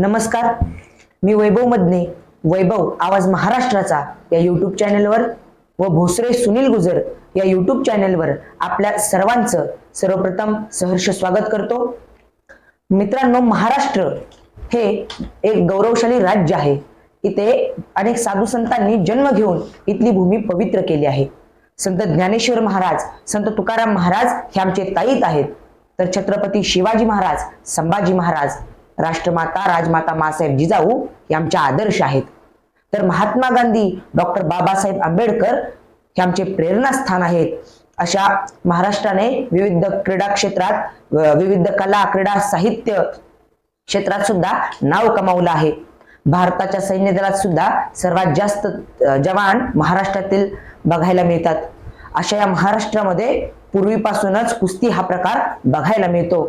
नमस्कार. मी वैभव मदने वैभव आवाज महाराष्ट्राचा या यूट्यूब चॅनलवर व भोसरे सुनील गुजर या यूट्यूब चॅनलवर आपल्या सर्वांचं सर्वप्रथम सहर्ष स्वागत करतो. मित्रांनो महाराष्ट्र हे एक गौरवशाली राज्य आहे. इथे अनेक साधू संतांनी जन्म घेऊन इथली भूमी पवित्र केली आहे. संत ज्ञानेश्वर महाराज संत तुकाराम महाराज हे आमचे ताईत आहेत. तर छत्रपती शिवाजी महाराज संभाजी महाराज राष्ट्रमाता राजमाता मासाहेब जिजाऊ हे आमचे आदर्श आहेत. तर महात्मा गांधी डॉक्टर बाबासाहेब आंबेडकर हे आमचे प्रेरणास्थान आहेत. अशा महाराष्ट्राने विविध क्रीडा क्षेत्रात विविध कला क्रीडा साहित्य क्षेत्रात सुद्धा नाव कमावलं आहे. भारताच्या सैन्य दलात सुद्धा सर्वात जास्त जवान महाराष्ट्रातील बघायला मिळतात. अशा या महाराष्ट्रामध्ये पूर्वीपासूनच कुस्ती हा प्रकार बघायला मिळतो.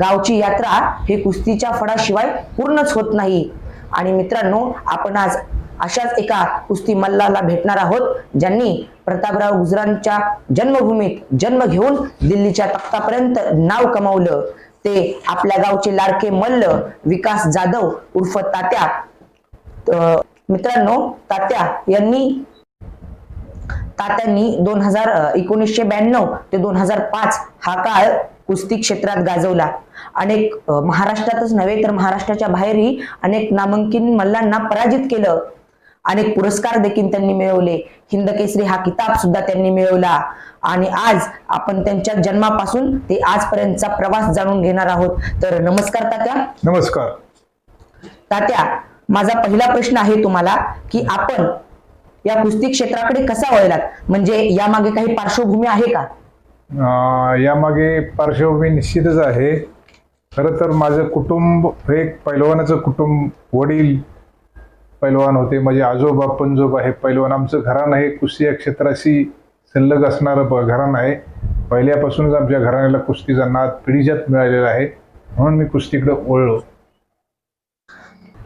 गावची यात्रा ही कुस्तीच्या फळाशिवाय पूर्णच होत नाही. आणि मित्रांनो आपण आज अशाच एका कुस्ती मल्लाला भेटणार आहोत ज्यांनी प्रतापराव गुजरांच्या जन्मभूमीत जन्म घेऊन दिल्लीच्या तख्तापर्यंत नाव कमावलं. ते आपल्या गावचे लाडके मल्ल विकास जाधव उर्फ तात्या. अं, मित्रांनो तात्या यांनी तात्यांनी दोन हजार एकोणीसशे ब्याण्णव ते दोन हजार पाच हा काळ कुस्ती क्षेत्रात गाजवला. अनेक महाराष्ट्रातच नव्हे तर महाराष्ट्राच्या बाहेरही अनेक नामांकित मल्लांना पराजित केलं. अनेक पुरस्कार देखील त्यांनी मिळवले. हिंद केसरी हा किताब सुद्धा त्यांनी मिळवला. आणि आज आपण त्यांच्या जन्मापासून ते आजपर्यंतचा प्रवास जाणून घेणार आहोत. तर नमस्कार तात्या. नमस्कार. तात्या माझा पहिला प्रश्न आहे तुम्हाला की आपण या कुस्ती क्षेत्राकडे कसा वळलात? म्हणजे यामागे काही पार्श्वभूमी आहे का? अं, यामागे पार्श्वभूमी निश्चितच आहे. खरं तर माझं कुटुंब हे एक पैलवानाचं कुटुंब वडील पैलवान होते. माझे आजोबा पंजोबा हे पैलवान. आमचं घराणं हे कुस्ती या क्षेत्राशी संलग असणारं ब- घराणं आहे. पहिल्यापासूनच आमच्या घराण्याला कुस्तीचा नाद पिढीजात मिळालेला आहे. म्हणून मी कुस्तीकडे वळलो.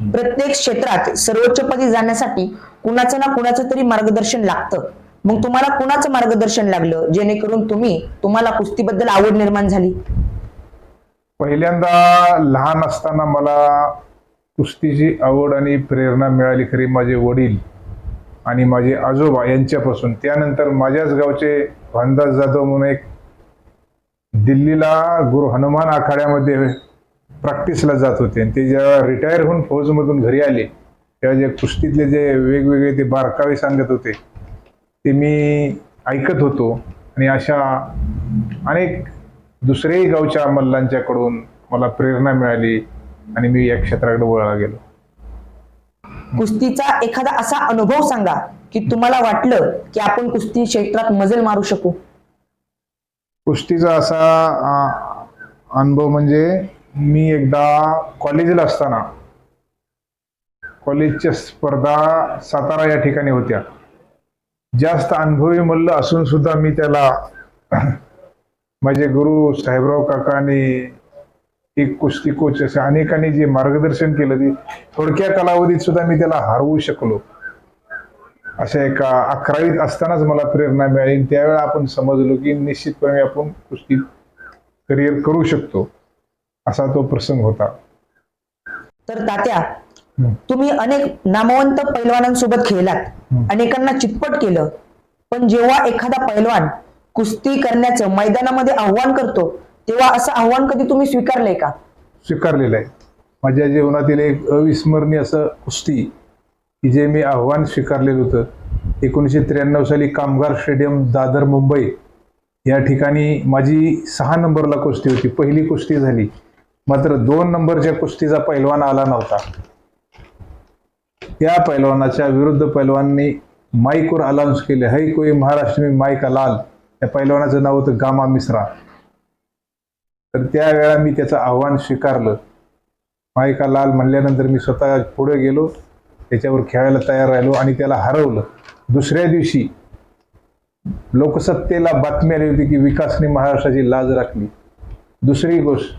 प्रत्येक क्षेत्रात सर्वोच्च पदी जाण्यासाठी कुणाचं ना कुणाचं तरी मार्गदर्शन लागतं. मग तुम्हाला कुणाचं मार्गदर्शन लागलं? जेणेकरून तुम्ही तुम्हाला कुस्तीबद्दल आवड निर्माण झाली. पहिल्यांदा लहान असताना मला कुस्तीची आवड आणि प्रेरणा मिळाली खरी माझे वडील आणि माझे आजोबा यांच्यापासून. त्यानंतर माझ्याच गावचे भानदास जाधव म्हणून एक दिल्लीला गुरु हनुमान आखाड्यामध्ये प्रॅक्टिसला जात होते. आणि ते जेव्हा रिटायर होऊन फौजमधून घरी आले तेव्हा जे कुस्तीतले जे वेगवेगळे ते बारकावे सांगत होते ते मी ऐकत होतो. आणि अशा अनेक दुसऱ्याही गावच्या मल्लांच्याकडून मला प्रेरणा मिळाली आणि मी या क्षेत्राकडे वळला गेलो. कुस्तीचा एखादा असा अनुभव सांगा की तुम्हाला वाटलं की आपण कुस्ती क्षेत्रात मजल मारू शकू? कुस्तीचा असा अनुभव म्हणजे मी एकदा कॉलेजला असताना कॉलेजच्या स्पर्धा सातारा या ठिकाणी होत्या. जास्त अनुभवी मल्ल असून सुद्धा मी त्याला माझे गुरु साहेबराव काकाने एक कुस्ती कोच असे अनेकांनी जे मार्गदर्शन केलं ते थोडक्या कालावधीत सुद्धा मी त्याला हरवू शकलो. अशा एका अकरावीत असतानाच मला प्रेरणा मिळाली त्यावेळेला आपण समजलो की निश्चितपणे आपण कुस्तीत करिअर करू शकतो. असा तो प्रसंग होता. तर तात्या तुम्ही अनेक नामवंत पैलवानांसोबत खेळलात. अनेकांना चितपट केलं. पण जेव्हा एखादा पैलवान कुस्ती करण्याचं मैदानामध्ये आव्हान करतो तेव्हा असं आव्हान कधी तुम्ही स्वीकारलंय का? स्वीकारलेलं आहे. माझ्या जीवनातील एक अविस्मरणीय असं कुस्ती की जे मी आव्हान स्वीकारलेलं होतं. एकोणीसशे त्र्याण्णव साली कामगार स्टेडियम दादर मुंबई या ठिकाणी माझी सहा नंबरला कुस्ती होती. पहिली कुस्ती झाली. मात्र दोन नंबरच्या कुस्तीचा पैलवान आला नव्हता. त्या पैलवानाच्या विरुद्ध पैलवाननी माईकवर अलाउन्स केले. है कोई महाराष्ट्र मी माईका लाल? त्या पैलवानाचं नाव होतं गामा मिश्रा. तर त्यावेळा मी त्याचं आव्हान स्वीकारलं. मायका लाल म्हणल्यानंतर मी स्वतः पुढे गेलो. त्याच्यावर खेळायला तयार राहिलो आणि त्याला हरवलं. दुसऱ्या दिवशी लोकसत्तेला बातमी आली होती की विकासने महाराष्ट्राची लाज राखली. दुसरी गोष्ट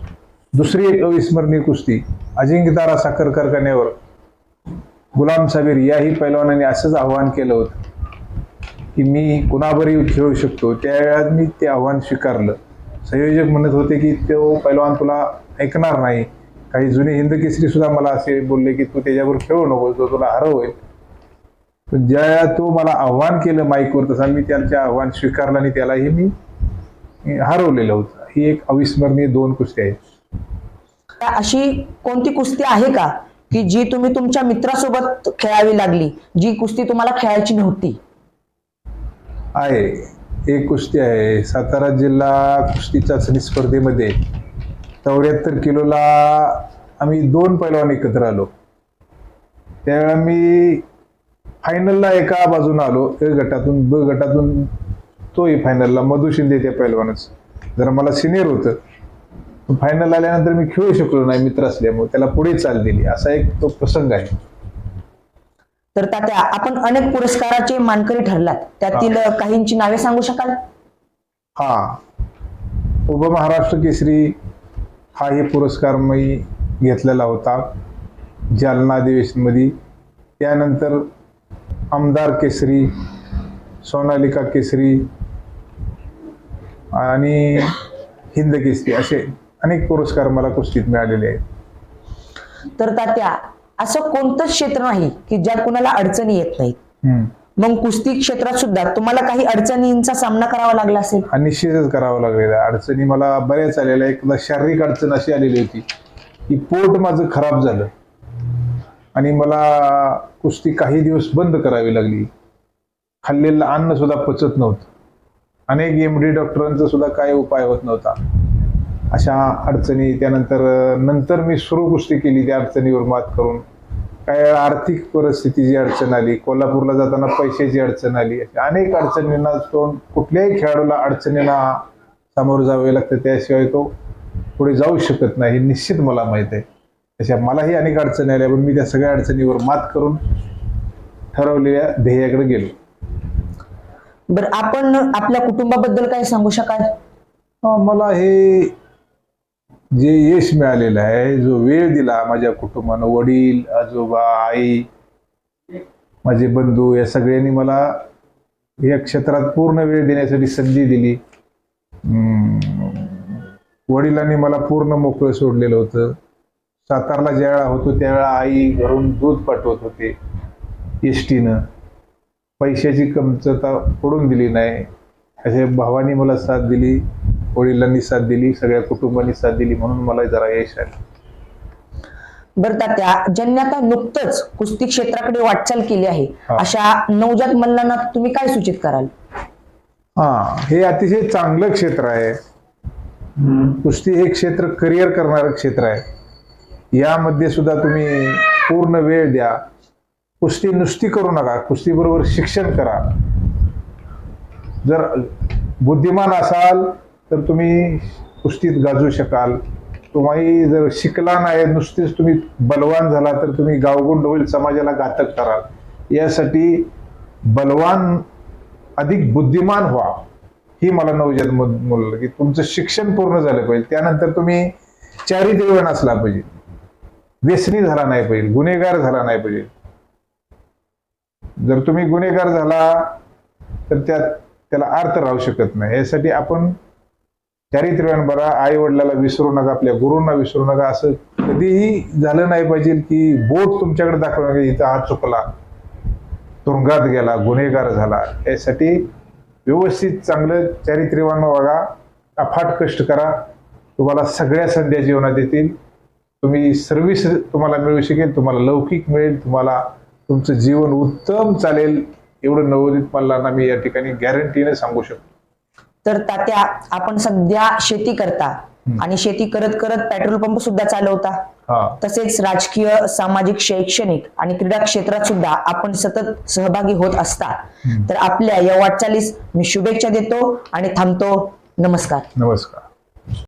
दुसरी एक अविस्मरणीय कुस्ती अजिंक्यतारा साखर कारखान्यावर गुलाम साबीर याही पैलवानाने असंच आव्हान केलं होतं की मी कुणावरही खेळू शकतो. त्यावेळात मी ते आव्हान स्वीकारलं. संयोजक म्हणत होते की तो पैलवान तुला ऐकणार नाही. काही जुने हिंद केसरी सुद्धा मला असे बोलले की तू त्याच्यावर खेळू नको तो तुला हरवेल पण ज्या तो मला आव्हान केलं माईकवर तसा मी त्याचे आव्हान स्वीकारलं आणि त्यालाही मी हरवलेलं होतं. ही एक अविस्मरणीय दोन कुस्ती आहेत. अशी कोणती कुस्ती आहे का? की जी तुम्ही तुमच्या मित्रासोबत खेळावी लागली जी कुस्ती तुम्हाला खेळायची नव्हती. आहे. एक कुस्ती आहे. सातारा जिल्हा कुस्ती चाचणी स्पर्धेमध्ये चौऱ्याहत्तर किलोला आम्ही दोन पैलवान एकत्र आलो. त्यावेळेला मी फायनलला एका बाजूने आलो. ए गटातून ब गटातून तोही फायनलला मधु शिंदे त्या पैलवानच. जरा मला सिनियर होतं. फायनल आल्यानंतर मी खेळू शकलो नाही मित्र असल्यामुळे त्याला पुढे चाल दिली. असा एक तो प्रसंग आहे. तर तात्या आपण अनेक पुरस्काराचे मानकरी ठरलात. त्यातील काहींची नावे सांगू शकाल? हा. उपमहाराष्ट्र केसरी हाही पुरस्कार मी घेतलेला होता. जालना अधिवेशनमध्ये. त्यानंतर आमदार केसरी सोनालिका केसरी आणि हिंद केसरी असे अनेक पुरस्कार मला कुस्तीत मिळालेले आहेत. तर तात्या असं कोणतंच क्षेत्र नाही की ज्यात कुणाला अडचणी येत नाहीत. मग कुस्ती क्षेत्रात सुद्धा तुम्हाला काही अडचणींचा सामना करावा लागला असेल? निश्चितच करावं लागलेलं. अडचणी मला बऱ्याच आलेल्या एकदा शारीरिक अडचण अशी आलेली होती की पोट माझं खराब झालं आणि मला कुस्ती काही दिवस बंद करावी लागली. खाल्लेलं अन्न सुद्धा पचत नव्हतं. अनेक एम डी डॉक्टरांचा सुद्धा काय उपाय होत नव्हता. अशा अडचणी त्यानंतर नंतर मी सुरू कुस्ती केली त्या अडचणीवर मात करून. काय आर्थिक परिस्थितीची अडचण आली कोल्हापूरला जाताना पैशाची अडचण आली अशा अनेक अडचणींना तोंड कुठल्याही खेळाडूला अडचणींना सामोरं जावे लागतं त्याशिवाय तो पुढे जाऊ शकत नाही हे निश्चित मला माहीत आहे. तशा मलाही अनेक अडचणी आल्या पण मी त्या सगळ्या अडचणीवर मात करून ठरवलेल्या ध्येयाकडे गेलो. बरं आपण आपल्या कुटुंबाबद्दल काय सांगू शकाल? मला हे जे यश मिळालेलं आहे जो वेळ दिला माझ्या कुटुंबानं वडील आजोबा आई माझे बंधू या सगळ्यांनी मला या क्षेत्रात पूर्ण वेळ देण्यासाठी संधी दिली. वडिलांनी मला पूर्ण मोकळं सोडलेलं होतं. सातारला ज्यावेळा होतो त्यावेळा आई घरून दूध पाठवत होते एस टीनं पैशाची कमतरता पडून दिली नाही. अशा भावानी मला साथ दिली. वडिलांनी साथ दिली सगळ्या कुटुंबांनी साथ दिली म्हणून मला जरा यश आलं. बरं तात्या ज्यांनी आता नुकतंच कुस्ती क्षेत्राकडे वाटचाल केली आहे. अशा नवजात मल्लांना तुम्ही काय सूचित कराल? हा हे अतिशय चांगलं क्षेत्र आहे. कुस्ती हे क्षेत्र करिअर करणारं क्षेत्र आहे. यामध्ये सुद्धा तुम्ही पूर्ण वेळ द्या. कुस्ती नुसती करू नका कुस्तीबरोबर शिक्षण करा. जर बुद्धिमान असाल तर तुम्ही कुस्तीत गाजू शकाल. तुम्ही जर शिकला नाही नुसतीच तुम्ही बलवान झाला तर तुम्ही गावगुंड होईल समाजाला घातक कराल यासाठी बलवान अधिक बुद्धिमान व्हा ही मला नवजात मुलं की तुमचं शिक्षण पूर्ण झालं पाहिजे. त्यानंतर तुम्ही चारित्र्यवान असला पाहिजे. व्यसनी झाला नाही पाहिजे गुन्हेगार झाला नाही पाहिजे. जर तुम्ही गुन्हेगार झाला तर त्यात त्याला अर्थ राहू शकत नाही. यासाठी आपण चारित्र्यवान बरा आई वडिलाला विसरू नका आपल्या गुरूंना विसरू नका. असं कधीही झालं नाही पाहिजे की बोट तुमच्याकडे दाखवलं नका इथं हा चुकला तुरुंगात गेला गुन्हेगार झाला. यासाठी व्यवस्थित चांगलं चारित्र्यवान वागा अफाट कष्ट करा. तुम्हाला सगळ्या संध्या जीवनात येतील. तुम्ही सर्व्हिस तुम्हाला मिळू शकेल तुम्हाला लौकिक मिळेल तुम्हाला तुमचं जीवन उत्तम चालेल. एवढं नवोदित मल्लांना मी या ठिकाणी गॅरंटीने सांगू शकतो. तर तात्या आपण सध्या शेती करता. आणि शेती करत करत पेट्रोल पंप सुद्धा चालवता. तसेच राजकीय सामाजिक शैक्षणिक आणि क्रीडा क्षेत्रात सुद्धा आपण सतत सहभागी होत असता. तर आपल्या या वाटचालीस मी शुभेच्छा देतो आणि थांबतो. नमस्कार. नमस्कार.